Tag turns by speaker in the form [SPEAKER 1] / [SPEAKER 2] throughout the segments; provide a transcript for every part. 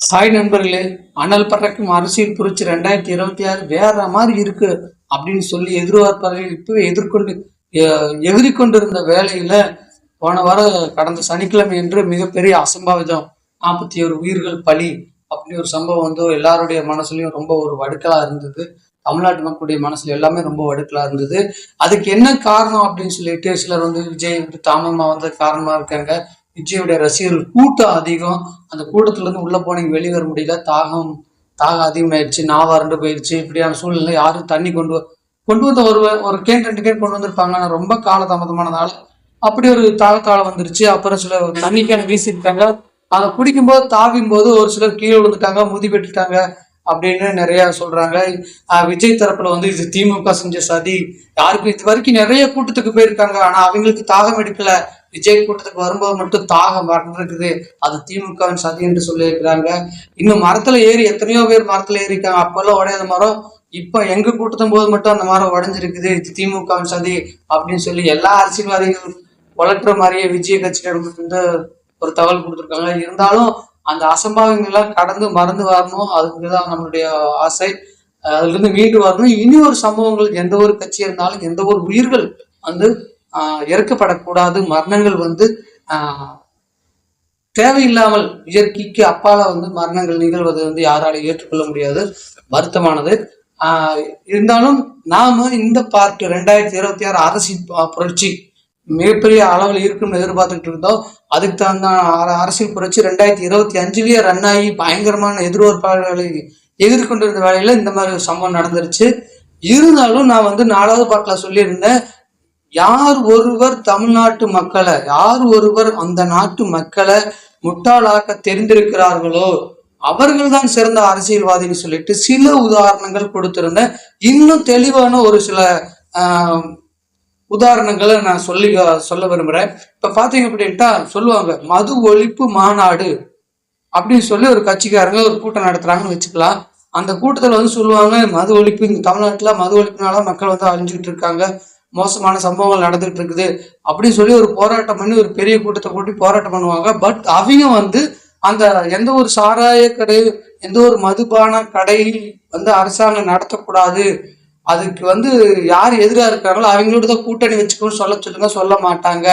[SPEAKER 1] சாய் நண்பர்களே அனல் பறக்கும் அரசியல் புரட்சி ரெண்டாயிரத்தி இருபத்தி ஆறு வேற மாதிரி இருக்கு அப்படின்னு சொல்லி எதிர்பார்ப்பார்கள் இப்பவே எதிர்கொண்டு எதிர்கொண்டிருந்த வேலையில போன வாரம் கடந்த சனிக்கிழமை என்று மிகப்பெரிய அசம்பாவிதம் நாற்பத்தி ஒரு உயிர்கள் பலி அப்படி ஒரு சம்பவம் வந்து எல்லாருடைய மனசுலயும் ரொம்ப ஒரு வடுக்கலா இருந்தது. தமிழ்நாட்டு மக்களுடைய மனசுல எல்லாமே ரொம்ப வடுக்கலா இருந்தது. அதுக்கு என்ன காரணம் அப்படின்னு சொல்லிட்டு சிலர் வந்து விஜய் வந்து தாமமா வந்த காரணமா இருக்காங்க. விஜயுடைய ரசிகர்கள் கூட்டம் அதிகம். அந்த கூட்டத்துல உள்ளே போனீங்க வெளியே வர முடியல. தாகம் தாகம் அதிகமாயிடுச்சு. நான் வறண்டு போயிடுச்சு இப்படியான சூழ்நிலை யாரும் தண்ணி கொண்டு கொண்டு வந்த ஒரு ஒரு கேன் ரெண்டு கேன் கொண்டு வந்திருப்பாங்க. ஆனால் ரொம்ப காலதாமதமானதால் அப்படி ஒரு தாகத்தால வந்துருச்சு. அப்புறம் சில தண்ணி கேன் வீசிருக்காங்க அதை குடிக்கும்போது தாவியும் போது ஒரு சிலர் கீழே விழுந்துட்டாங்க. முதி பெற்றுட்டாங்க அப்படின்னு நிறைய சொல்றாங்க. விஜய் தரப்புல வந்து இது திமுக செஞ்ச சதி. யாருக்கும் இது வரைக்கும் நிறைய கூட்டத்துக்கு போயிருக்காங்க. ஆனா அவங்களுக்கு தாகம் எடுக்கல. விஜய் கூட்டத்துக்கு வரும்போது மட்டும் தாகம் வறண்டிருக்குது அது திமுகவின் சதி என்று சொல்லியிருக்கிறாங்க. இன்னும் மரத்துல ஏறி எத்தனையோ பேர் மரத்துல ஏறிக்காங்க அப்பெல்லாம் உடையாத மரம். இப்ப எங்க கூட்டத்தும் போது மட்டும் அந்த மரம் உடஞ்சிருக்குது. இது திமுகவின் சதி அப்படின்னு சொல்லி எல்லா அரசியல்வாதிகளும் வளர்க்குற மாதிரியே விஜய் கட்சியிடம் வந்து ஒரு தகவல் கொடுத்துருக்காங்க. இருந்தாலும் அந்த அசம்பாவிதங்கள்லாம் கடந்து மறந்து வரணும். அதுக்குதான் நம்மளுடைய ஆசை. அதுலேருந்து அதுல இருந்து மீண்டு வரணும். இனி ஒரு சம்பவங்கள் எந்த ஒரு கட்சி இருந்தாலும் எந்த ஒரு உயிர்கள் வந்து ஆஹ் இறக்கப்படக்கூடாது. மரணங்கள் வந்து ஆஹ் தேவையில்லாமல் இயற்கைக்கு அப்பால வந்து மரணங்கள் நிகழ்வது வந்து யாராலையும் ஏற்றுக்கொள்ள முடியாது. வருத்தமானது. ஆஹ் இருந்தாலும் நாம இந்த பார்ட் ரெண்டாயிரத்தி இருபத்தி ஆறு அரசின் புரட்சி மிகப்பெரிய அளவில் இருக்கும்னு எதிர்பார்த்துட்டு இருந்தோம். அதுக்கு தகுந்த அரசியல் புரட்சி ரெண்டாயிரத்தி இருபத்தி அஞ்சுலேயே ரன் ஆகி பயங்கரமான எதிர்பார்ப்பாளர்களை எதிர்கொண்டிருந்த வேலையில் இந்த மாதிரி ஒரு சம்பவம் நடந்துருச்சு. இருந்தாலும் நான் வந்து நாலாவது பாட்டில் சொல்லியிருந்தேன் யார் ஒருவர் தமிழ்நாட்டு மக்களை யார் ஒருவர் அந்த நாட்டு மக்களை முட்டாளாக்க தெரிந்திருக்கிறார்களோ அவர்கள்தான் சிறந்த அரசியல்வாதின்னு சொல்லிட்டு சில உதாரணங்கள் கொடுத்திருந்தேன். இன்னும் தெளிவான ஒரு சில ஆஹ், உதாரணங்களை நான் சொல்லி சொல்ல விரும்புகிறேன் இப்போ பார்த்தீங்க அப்படின்ட்டா சொல்லுவாங்க மது ஒழிப்பு மாநாடு அப்படின்னு சொல்லி ஒரு கட்சிக்காரங்க ஒரு கூட்டம் நடத்துறாங்கன்னு வச்சுக்கலாம். அந்த கூட்டத்தில் வந்து சொல்லுவாங்க மது ஒழிப்பு இங்க தமிழ்நாட்டில் மது ஒழிப்புனால மக்கள் வந்து அழிஞ்சுக்கிட்டு இருக்காங்க. மோசமான சம்பவங்கள் நடந்துகிட்டு இருக்குது. அப்படின்னு சொல்லி ஒரு போராட்டம் பண்ணி ஒரு பெரிய கூட்டத்தை கூட்டி போராட்டம் பண்ணுவாங்க. பட் அவங்க வந்து அந்த எந்த ஒரு சாராய கடை எந்த ஒரு மதுபான கடை வந்து அரசாங்கம் நடத்தக்கூடாது. அதுக்கு வந்து யார் எதிராக இருக்காங்களோ அவங்களோட தான் கூட்டணி வச்சுக்கணும்னு சொல்ல சொல்லுங்க சொல்ல மாட்டாங்க.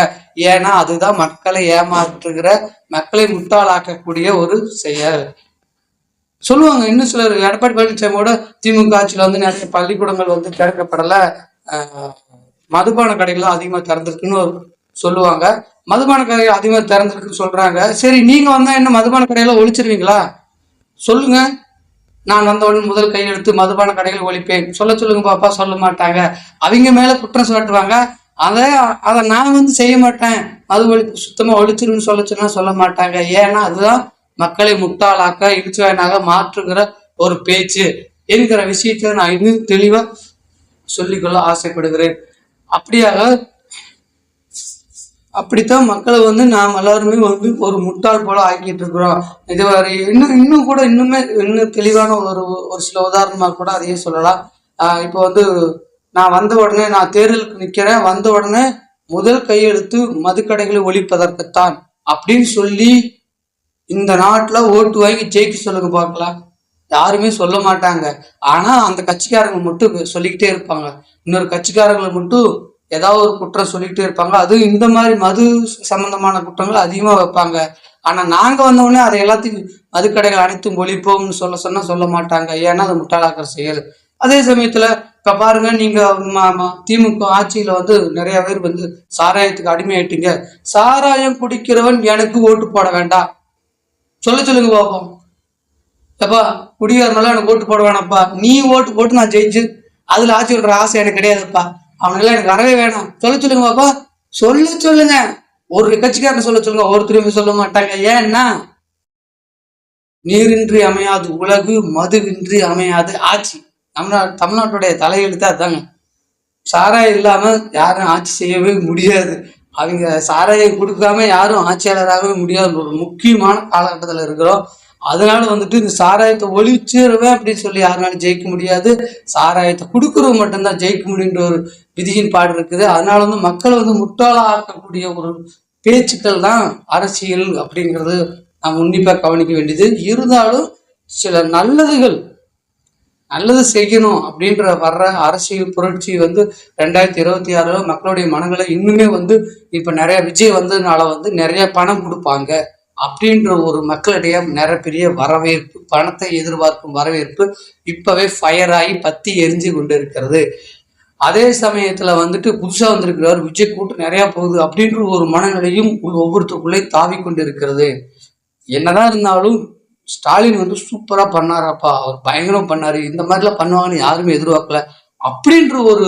[SPEAKER 1] ஏன்னா அதுதான் மக்களை ஏமாற்றுகிற மக்களை முட்டாளாக்கக்கூடிய ஒரு செயல். சொல்லுவாங்க இன்னும் சிலர் எடப்பாடி பழனிசாமியோட திமுக ஆட்சியில் வந்து நிறைய பள்ளிக்கூடங்கள் வந்து திறக்கப்படலை. மதுபான கடைகள்லாம் அதிகமாக திறந்திருக்குன்னு சொல்லுவாங்க. மதுபான கடைகள் அதிகமாக திறந்திருக்குன்னு சொல்கிறாங்க சரி நீங்கள் வந்தால் என்ன மதுபான கடையெல்லாம் ஒழிச்சிருவீங்களா? சொல்லுங்கள் நான் வந்தவுடன் முதல் கையெழுத்து மதுபான கடைகள் ஒழிப்பேன். சொல்ல சொல்லுங்க பாப்பா சொல்ல மாட்டாங்க. அவங்க மேல குற்றம் சாட்டுவாங்க அதை அதை நான் வந்து செய்ய மாட்டேன். மது ஒழி சுத்தமா ஒழிச்சிருன்னு சொல்ல சொன்னா சொல்ல மாட்டாங்க. ஏன்னா அதுதான் மக்களை முட்டாளாக்க இடிச்சுவாயனாக மாற்றுகிற ஒரு பேச்சு. என்கிற விஷயத்தை நான் இன்னும் தெளிவா சொல்லிக்கொள்ள ஆசைப்படுகிறேன். அப்படியாக அப்படித்தான் மக்களை வந்து நாம் எல்லாருமே வந்து ஒரு முட்டாள் போல ஆக்கிட்டு இருக்கிறோம். இதுவரை இன்னும் இன்னும் கூட இன்னுமே இன்னும் தெளிவான ஒரு ஒரு சில உதாரணமாக கூட அதையே சொல்லலாம். இப்போ வந்து நான் வந்த உடனே நான் தேர்தலுக்கு நிற்கிறேன் வந்த உடனே முதல் கையெழுத்து மதுக்கடைகளை ஒழிப்பதற்குத்தான் அப்படின்னு சொல்லி இந்த நாட்டில் ஓட்டு வாங்கி ஜெயிக்க சொல்லுங்க பார்க்கலாம். யாருமே சொல்ல மாட்டாங்க. ஆனால் அந்த கட்சிக்காரங்க மட்டும் சொல்லிக்கிட்டே இருப்பாங்க. இன்னொரு கட்சிக்காரங்களை மட்டும் ஏதாவது ஒரு குற்றம் சொல்லிக்கிட்டே இருப்பாங்க. அதுவும் இந்த மாதிரி மது சம்பந்தமான குற்றங்கள் அதிகமாக வைப்பாங்க. ஆனால் நாங்கள் வந்த அதை எல்லாத்தையும் மதுக்கடைகள் அனைத்தும் ஒழிப்போம்னு சொல்ல சொன்னால் சொல்ல மாட்டாங்க. ஏன்னா அது முட்டாளாக்கிற செயல். அதே சமயத்தில் இப்போ பாருங்க நீங்கள் திமுக ஆட்சியில் வந்து நிறைய பேர் வந்து சாராயத்துக்கு அடிமையாயிட்டீங்க. சாராயம் குடிக்கிறவன் எனக்கு ஓட்டு போட வேண்டாம். சொல்ல சொல்லுங்க பாப்போம். எப்பா குடிகாரனால எனக்கு ஓட்டு போட வேணாம்ப்பா. நீ ஓட்டு போட்டு நான் ஜெயிச்சு அதில் ஆட்சி விடுற ஆசை எனக்கு கிடையாதுப்பா. அவனுங்களாம் எனக்கு வரவே வேணும். சொல்ல சொல்லுங்க பாப்பா. சொல்ல சொல்லுங்க. ஒரு கட்சிக்காரன் சொல்ல சொல்லுங்க. ஒருத்தருமே சொல்ல மாட்டாங்க. ஏன்னா நீரின்றி அமையாது உலகு மதுவின்றி அமையாது ஆட்சி. தமிழ்நாடு தமிழ்நாட்டுடைய தலையெழுத்தா தாங்க சாராயம் இல்லாம யாரும் ஆட்சி செய்யவே முடியாது. அவங்க சாராயம் கொடுக்காம யாரும் ஆட்சியாளராகவே முடியாது ஒரு முக்கியமான காலகட்டத்தில் இருக்கிறோம். அதனால வந்துட்டு இந்த சாராயத்தை ஒழிச்சிருவேன் அப்படின்னு சொல்லி யாருனாலும் ஜெயிக்க முடியாது. சாராயத்தை கொடுக்குறவங்க மட்டும்தான் ஜெயிக்க முடியுன்ற ஒரு விதியின் பாடு இருக்குது. அதனால வந்து மக்களை வந்து முட்டாளாக ஆக்கக்கூடிய ஒரு பேச்சுக்கள் தான் அரசியல் அப்படிங்கிறது நாம் உன்னிப்பாக கவனிக்க வேண்டியது. இருந்தாலும் சில நல்லதுகள் நல்லது செய்யணும் அப்படின்ற வர்ற அரசியல் புரட்சி வந்து ரெண்டாயிரத்தி இருபத்தி ஆறுல மக்களுடைய மனங்களை இன்னுமே வந்து இப்போ நிறைய விஜய் வந்ததுனால வந்து நிறைய பணம் கொடுப்பாங்க. அப்படின்ற ஒரு மக்களிடையே நிறப்பெரிய வரவேற்பு பணத்தை எதிர்பார்க்கும் வரவேற்பு இப்பவே ஃபயர் ஆகி பத்தி எரிஞ்சு கொண்டு இருக்கிறது அதே சமயத்துல வந்துட்டு புதுசா வந்திருக்கிறார் விஜய் கூட்டு நிறைய போகுது அப்படின்ற ஒரு மனநிலையும் ஒவ்வொருத்தருக்குள்ளே தாவி கொண்டு இருக்கிறது என்னதான் இருந்தாலும் ஸ்டாலின் வந்து சூப்பரா பண்ணாராப்பா அவர் பயங்கரம் பண்ணாரு இந்த மாதிரிலாம் பண்ணுவாங்கன்னு யாருமே எதிர்பார்க்கல. அப்படின்ற ஒரு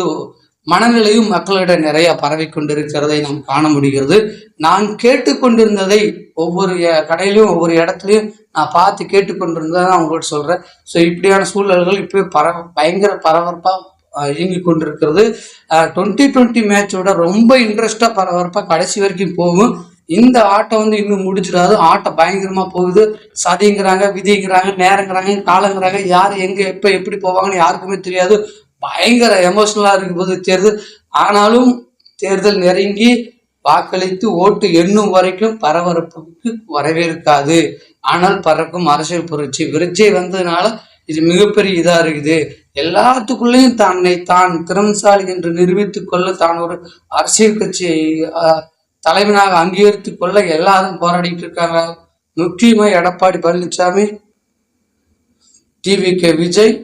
[SPEAKER 1] மனநிலையும் மக்களிடம் நிறைய பரவி கொண்டிருக்கிறதை நாம் காண முடிகிறது. நான் கேட்டுக்கொண்டிருந்ததை ஒவ்வொரு கடையிலையும் ஒவ்வொரு இடத்துலையும் நான் பார்த்து கேட்டுக்கொண்டிருந்ததை நான் உங்கள்கிட்ட சொல்கிறேன் ஸோ இப்படியான சூழல்கள் இப்போ பர பயங்கர பரபரப்பாக இயங்கி இயங்கிக் கொண்டிருக்கிறது. டுவெண்ட்டி டுவெண்ட்டி மேட்சோட ரொம்ப இன்ட்ரெஸ்டாக பரபரப்பாக கடைசி வரைக்கும் போகும். இந்த ஆட்டம் வந்து இன்னும் முடிச்சிடாது ஆட்டம் பயங்கரமாக போகுது. சதிங்கிறாங்க விதிங்கிறாங்க நேரங்கிறாங்க காலங்கிறாங்க. யார் எங்கே எப்போ எப்படி போவாங்கன்னு யாருக்குமே தெரியாது. பயங்கர எமோஷ்னலாக இருக்கும் போது தேர்தல். ஆனாலும் தேர்தல் நெருங்கி வாக்களித்து ஓட்டு எண்ணும் வரைக்கும் பரபரப்புக்கு வரவே இருக்காது ஆனால் பறக்கும் அரசியல் புரட்சி விருட்சை வந்ததுனால இது மிகப்பெரிய இதாக இருக்குது. எல்லாத்துக்குள்ளேயும் தன்னை தான் திறம்சாலி என்று நிரூபித்து கொள்ள தான் ஒரு அரசியல் கட்சியை தலைவனாக அங்கீகரித்து கொள்ள எல்லாரும் போராடிட்டு இருக்காங்க. முக்கியமாக எடப்பாடி பழனிசாமி டிவிகே விஜய்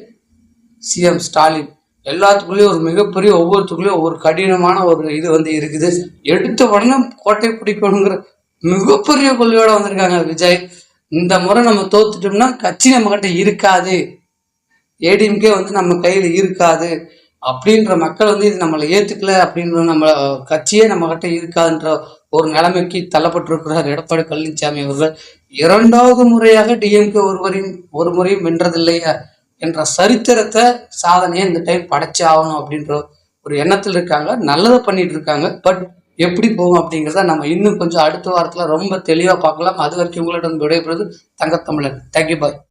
[SPEAKER 1] சிஎம் ஸ்டாலின். எல்லாத்துக்குள்ளேயும் ஒரு மிகப்பெரிய ஒவ்வொருத்துக்குள்ளேயும் ஒவ்வொரு கடினமான ஒரு இது வந்து இருக்குது. எடுத்த உடனே கோட்டை பிடிக்கணுங்கிற மிகப்பெரிய கொள்கையோட வந்திருக்காங்க விஜய். இந்த முறை நம்ம தோத்துட்டோம்னா கட்சி நம்ம கிட்ட இருக்காது. ஏடிஎம்கே வந்து நம்ம கையில் இருக்காது. அப்படின்ற மக்கள் வந்து இது நம்மளை ஏத்துக்கல அப்படின்ற நம்ம கட்சியே நம்ம கிட்ட இருக்காதுன்ற ஒரு நிலைமைக்கு தள்ளப்பட்டிருக்கிறார் எடப்பாடி பழனிசாமி அவர்கள். இரண்டாவது முறையாக டிஎம்கே ஒருவரையும் ஒரு முறையும் வென்றதில்லையா? என்ற சரித்திரத்தை சாதனையை இந்த டைம் படைச்சு ஆகணும் அப்படின்ற ஒரு எண்ணத்தில் இருக்காங்க. நல்லதை பண்ணிட்டு இருக்காங்க. பட் எப்படி போகும் அப்படிங்கிறத நம்ம இன்னும் கொஞ்சம் அடுத்த வாரத்தில் ரொம்ப தெளிவாக பார்க்கலாம். அது வரைக்கும் உங்களிடம் விடைபெறுவது தங்கத்தமிழன். Thank you bye